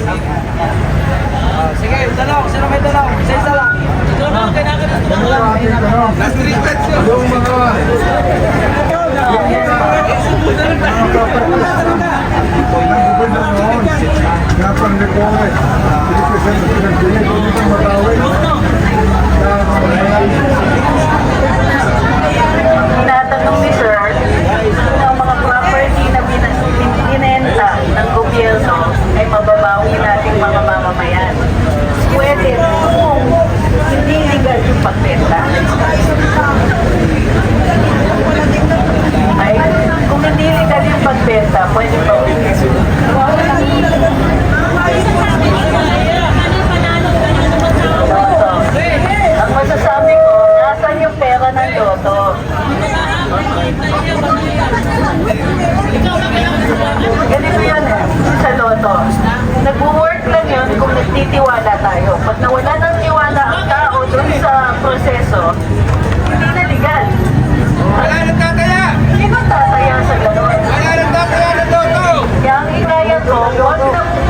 Oh, sige, dalawang. Sino may dalawang? Isa-isa lang. Ikaw ah. na, kailangan na tumawag. Last three pets. Yung mga... Dapat ni Pore, pinipresent sa pinagdinig, hindi ka matawin. Dapat ni appointed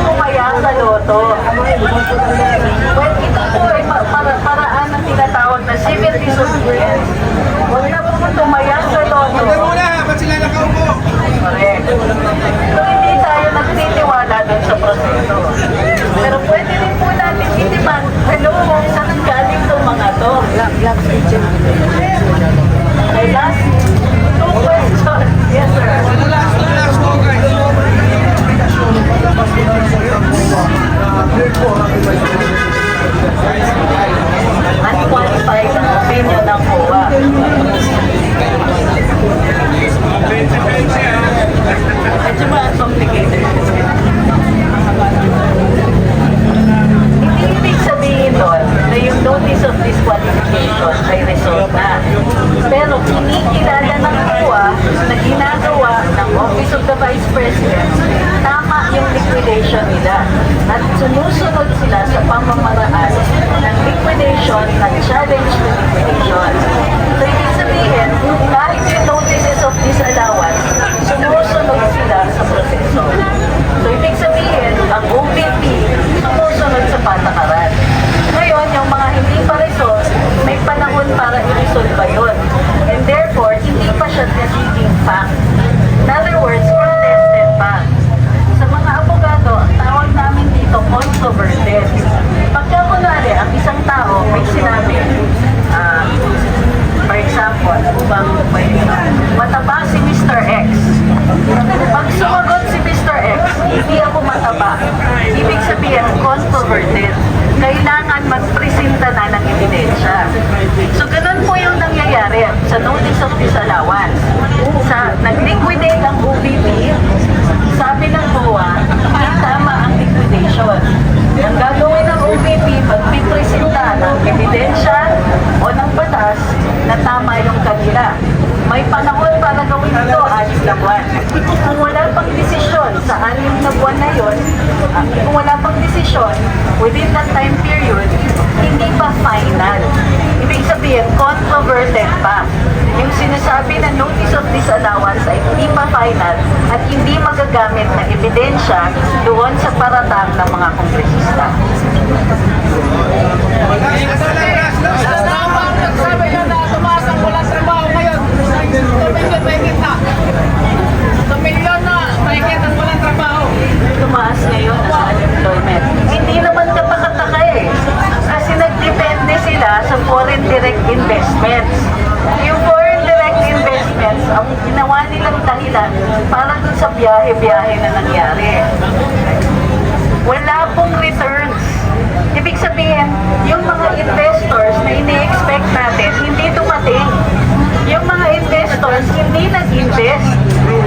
tumaya sa loto. Well, ito po ay pa- para, paraan ng tinatawag na civil disobedience. Huwag na po tumaya sa loto. Huwag na muna. Ba't sila nakaupo? Correct. So, hindi tayo nagtitiwala dun sa proseso. Pero pwede rin po natin itiman, hello, saan galing itong mga to? Okay, last two questions. Yes, sir. Last to last to guys. unqualified ang opinion ng COA. Medyo mga complicated. Hindi ibig sabihin doon na yung notice of disqualification ay resolved na. Pero kinikilala ng COA na ginagawa ng Office of the Vice President tama yung liquidation nila at sumusunod sila sa pamamaraan ng liquidation ng challenge to liquidation. So, ibig sabihin, kahit yung notices of disallowance, sumusunod sila sa proseso. So, ibig sabihin, ang OVP sumusunod sa patakaran. Ngayon, yung mga hindi pa resolve, may panahon para i-resolve ba yun. And therefore, hindi pa siya nagiging fact. In other words, contested pa. Sa mga abogado, ang tawag namin dito controverted. Pagka kunwari, ang isang tao may sinabi, ah, for example, ano bang pwede mataba si Mr. X. Pag sumagot si Mr. X, hindi ako mataba. Ibig sabihin, controverted. Kailangan magpresenta na ng ebidensya. So, ganun po yung nangyayari sa notice of disallowance. Sa nag-liquidate ang OBP, sabi ng COA, hindi tama ang liquidation. Ang gagawin ng OBP, pagpipresenta ng ebidensya o ng batas na tama yung kanila. May panahon para gawin ito, alis na buwan. Kung wala pang desisyon sa anim na buwan na yun, ah, kung wala pang desisyon within that time period, hindi pa final. Ibig sabihin, controverted pa. Yung sinasabi na notice of disallowance ay hindi pa final at hindi magagamit na ebidensya doon sa paratang ng mga kongresista. Tumaas ngayon. Na. Sa unemployment. Hindi naman kapakataka eh. Kasi nagdepende sila sa foreign direct investments. Yung foreign direct investments, ang ginawa nilang dahilan para dun sa biyahe-biyahe na nangyari. Wala pong returns. Ibig sabihin, yung mga investors na ini-expect natin, hindi dumating. Yung mga investors, hindi nag-invest.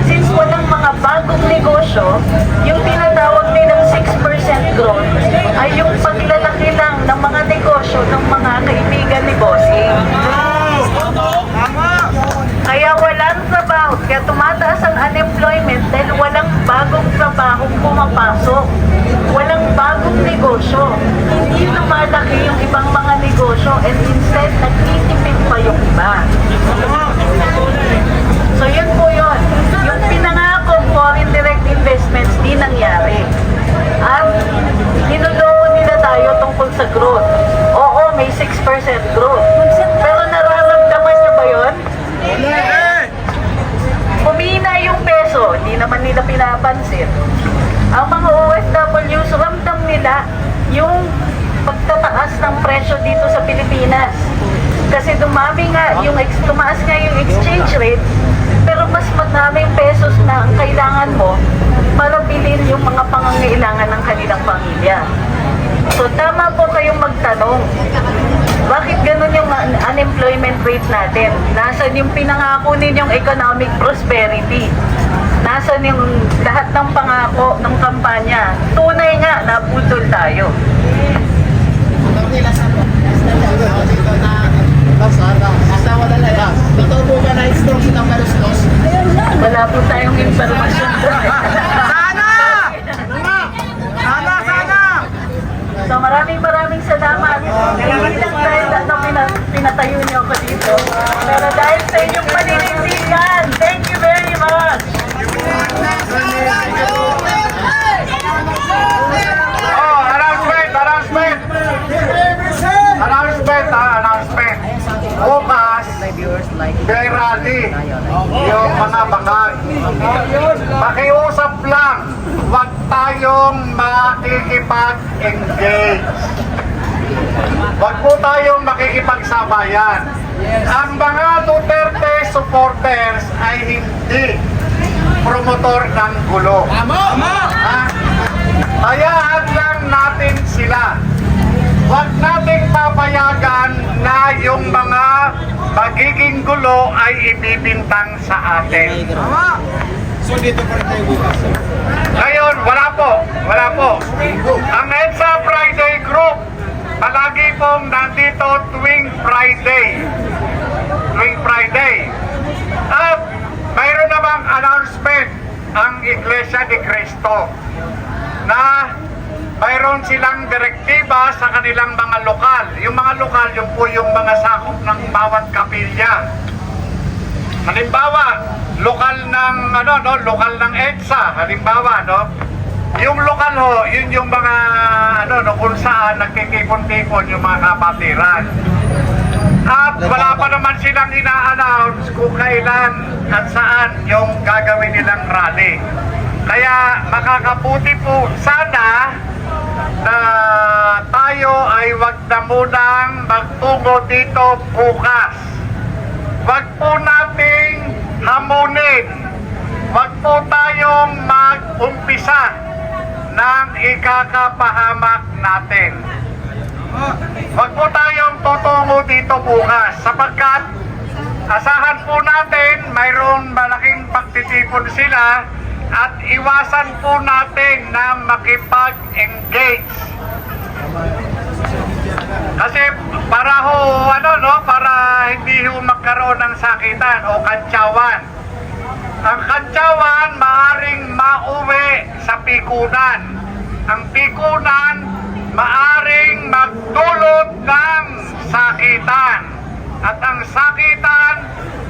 Since walang mga bagong negosyo, yung tinatawag nilang 6% growth ay yung paglalaki lang ng mga negosyo ng mga kaibigan ni Bossing. Kaya walang trabaho, kaya tumataas ang unemployment dahil walang bagong trabaho pumapasok. Walang bagong negosyo. Hindi lumalaki yung ibang mga negosyo and instead nagtitipid pa yung iba. So yun po yun. Yung pinangako foreign direct investments di nangyari. At niloloko nila tayo tungkol sa growth. Oo, may 6% growth. naman nila pinapansin. Ang mga OFWs, ramdam nila yung pagtataas ng presyo dito sa Pilipinas. Kasi dumami nga yung, tumaas nga yung exchange rate, pero mas madaming pesos na ang kailangan mo para bilhin yung mga pangangailangan ng kanilang pamilya. So tama po kayong magtanong, bakit ganun yung unemployment rate natin? Nasaan yung pinangako ninyong economic prosperity? Nasaan yung lahat ng pangako ng kampanya? Tunay nga, naputol tayo. Totoo po ba na strong si Tambaluslos? Wala po tayong impormasyon doon. Sana! Sana, sana! So maraming maraming salamat. Hindi lang dahil ano pina- pinatayo niyo ako dito. Pero dahil sa inyong paninindigan. Thank you very much. Oh, announcement, announcement. Announcement, ha, announcement. Bukas, may rally yung mga bangag. Pakiusap lang, huwag tayong makikipag-engage. Huwag po tayong makikipagsabayan. Ang mga Duterte supporters ay hindi promotor ng gulo. Ha? Hayaan lang natin sila. Huwag nating papayagan na yung mga magiging gulo ay ibibintang sa atin. So dito pa rin tayo bukas. Ngayon, wala po. Wala po. Ang EDSA Friday Group, palagi pong nandito tuwing Friday. Tuwing Friday. At mayroon namang announcement ang Iglesia de Cristo na mayroon silang direktiba sa kanilang mga lokal. Yung mga lokal, yung po yung mga sakop ng bawat kapilya. Halimbawa, lokal ng ano no, lokal ng EDSA, halimbawa no. Yung lokal ho, yun yung mga ano no kung saan nagtitipon-tipon yung mga kapatiran. At wala pa naman silang ina-announce kung kailan at saan yung gagawin nilang rally. Kaya makakabuti po sana na tayo ay wag na munang magtungo dito bukas. Hamunin. Wag po tayong mag-umpisa ng ikakapahamak natin. Wag po tayong tutungo dito bukas sapagkat asahan po natin mayroong malaking pagtitipon sila at iwasan po natin na makipag-engage. Kasi para ho, ano no, para hindi ho magkaroon ng sakitan o kantsawan. Ang kantsawan maaring mauwi sa pikunan. Ang pikunan maaring magdulot ng sakitan. At ang sakitan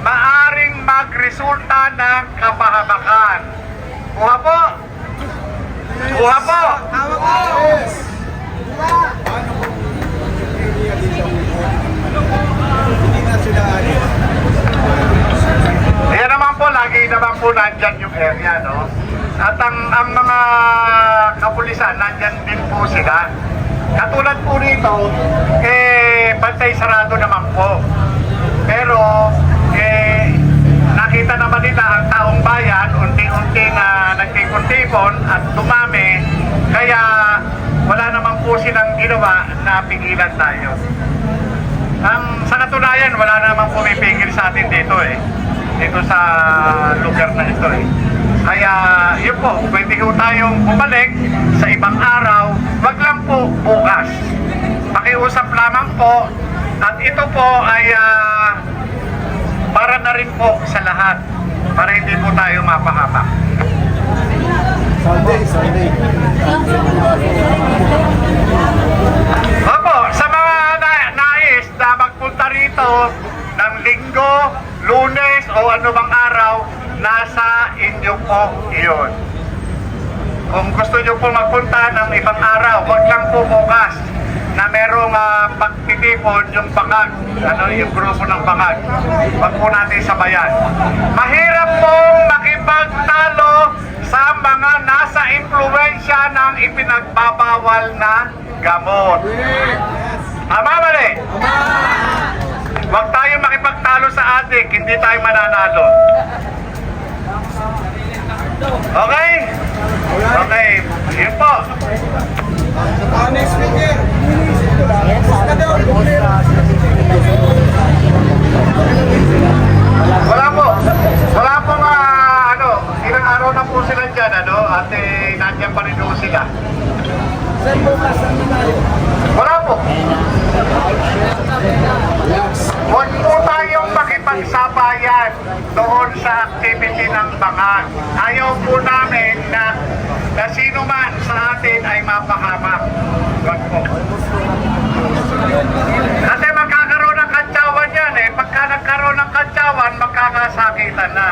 maaring magresulta ng kapahamakan. Kuha po! Kuha po! Hindi na sila ano. Ayan naman po, lagi naman po nandyan yung area, no? At ang, ang mga kapulisan, nandyan din po sila. Katulad po rito, eh, bantay sarado naman po. Pero, eh, nakita naman nila ang taong bayan, unti-unti na nagtipon-tipon at dumami, kaya wala naman po silang ginawa na pigilan tayo. Ang sa katunayan, wala namang pumipigil sa atin dito eh. Dito sa lugar na ito eh. Kaya yun po, pwede ko tayong bumalik sa ibang araw, wag lang po bukas. Pakiusap lamang po at ito po ay ah, para na rin po sa lahat para hindi po tayo mapahamak. Sunday, Sunday. Mga nais na magpunta rito ng linggo, lunes o bang araw, nasa inyo po iyon. Kung gusto nyo po magpunta ng ibang araw, wag lang po bukas na merong uh, pagtitipon yung bangag, ano yung grupo ng bangag. Wag po natin sabayan. Mahirap pong makipagtalo sa mga nasa impluensya ng ipinagbabawal na gamot. Tama mali? Huwag tayo makipagtalo sa adik, hindi tayo mananalo. Okay? Okay, yun po. Next speaker. Ka. Wala po. Wala pong ah, ano, ilang araw na po sila dyan, ano, at eh, nandiyan pa rin po sila. Wala po. Huwag po tayong makipagsabayan doon sa activity ng bangan. Ayaw po namin na, na sino man sa atin ay mapahamak. Huwag po. Kasi magkakaroon ng kantsawan yan eh. Pagka nagkaroon ng kantsawan, magkakasakitan na.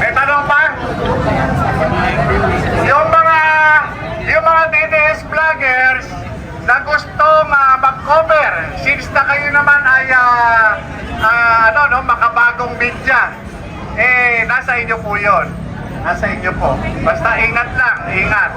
May tanong pa? Yung mga yung mga DDS vloggers na gustong uh, mag-cover since na kayo naman ay ah, ah, ano no makabagong media eh nasa inyo po 'yon. Nasa inyo po. Basta ingat lang, ingat.